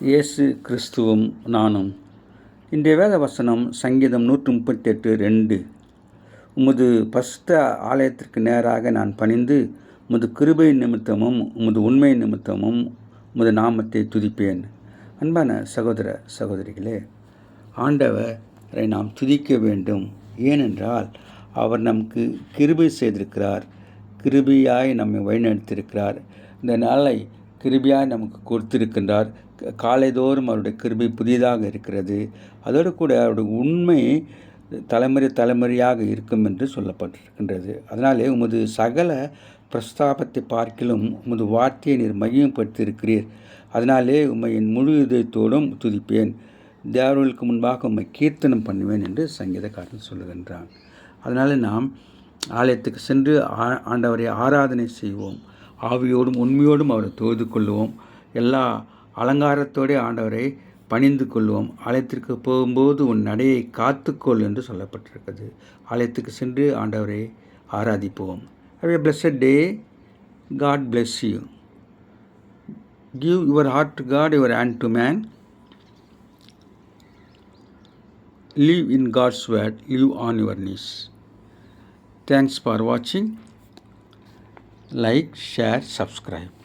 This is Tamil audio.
இயேசு கிறிஸ்துவும் நானும். இன்றைய வேத வசனம் சங்கீதம் நூற்று முப்பத்தெட்டு ரெண்டு. உமது பஸ்த ஆலயத்திற்கு நேராக நான் பணிந்து உமது கிருபை நிமித்தமும் உமது உண்மை நிமித்தமும் உமது நாமத்தை துதிப்பேன். அன்பான சகோதர சகோதரிகளே ஆண்டவரை நாம் துதிக்க வேண்டும். ஏனென்றால் அவர் நமக்கு கிருபை செய்திருக்கிறார். கிருபியாய் நம்மை வழிநடத்தியிருக்கிறார். இந்த நாளை கிருபியாக நமக்கு கொடுத்திருக்கின்றார். க- காலைதோறும் அவருடைய கிருபை புதியதாக இருக்கிறது. அதோடு கூட அவருடைய உண்மை தலைமுறை தலைமுறையாக இருக்கும் என்று சொல்லப்பட்டிருக்கின்றது. அதனாலே உமது சகல பிரஸ்தாபத்தை பார்க்கிலும் உமது வார்த்தையை நீர் மையப்படுத்தியிருக்கிறீர் அதனாலே உம்மை என் முழு இதயத்தோடும் துதிப்பேன். தேவர்களுக்கு முன்பாக உம்மை கீர்த்தனம் பண்ணுவேன் என்று சங்கீதக்காரன் சொல்லுகின்றான். அதனால் நாம் ஆலயத்துக்கு சென்று ஆ- ஆண்டவரை ஆராதனை செய்வோம். ஆவியோடும் உண்மையோடும் அவரை தொழுது கொள்வோம் எல்லா அலங்காரத்தோடே ஆண்டவரை பணிந்து கொள்வோம் ஆலயத்திற்கு போகும்போது உன் நடையை காத்துக்கொள் என்று சொல்லப்பட்டிருக்கிறது. ஆலயத்துக்கு சென்று ஆண்டவரை ஆராதிப்போம். Have a day God bless you give your heart to God your hand to man Live in God's word, live on your knees. Thanks for watching. Like share subscribe.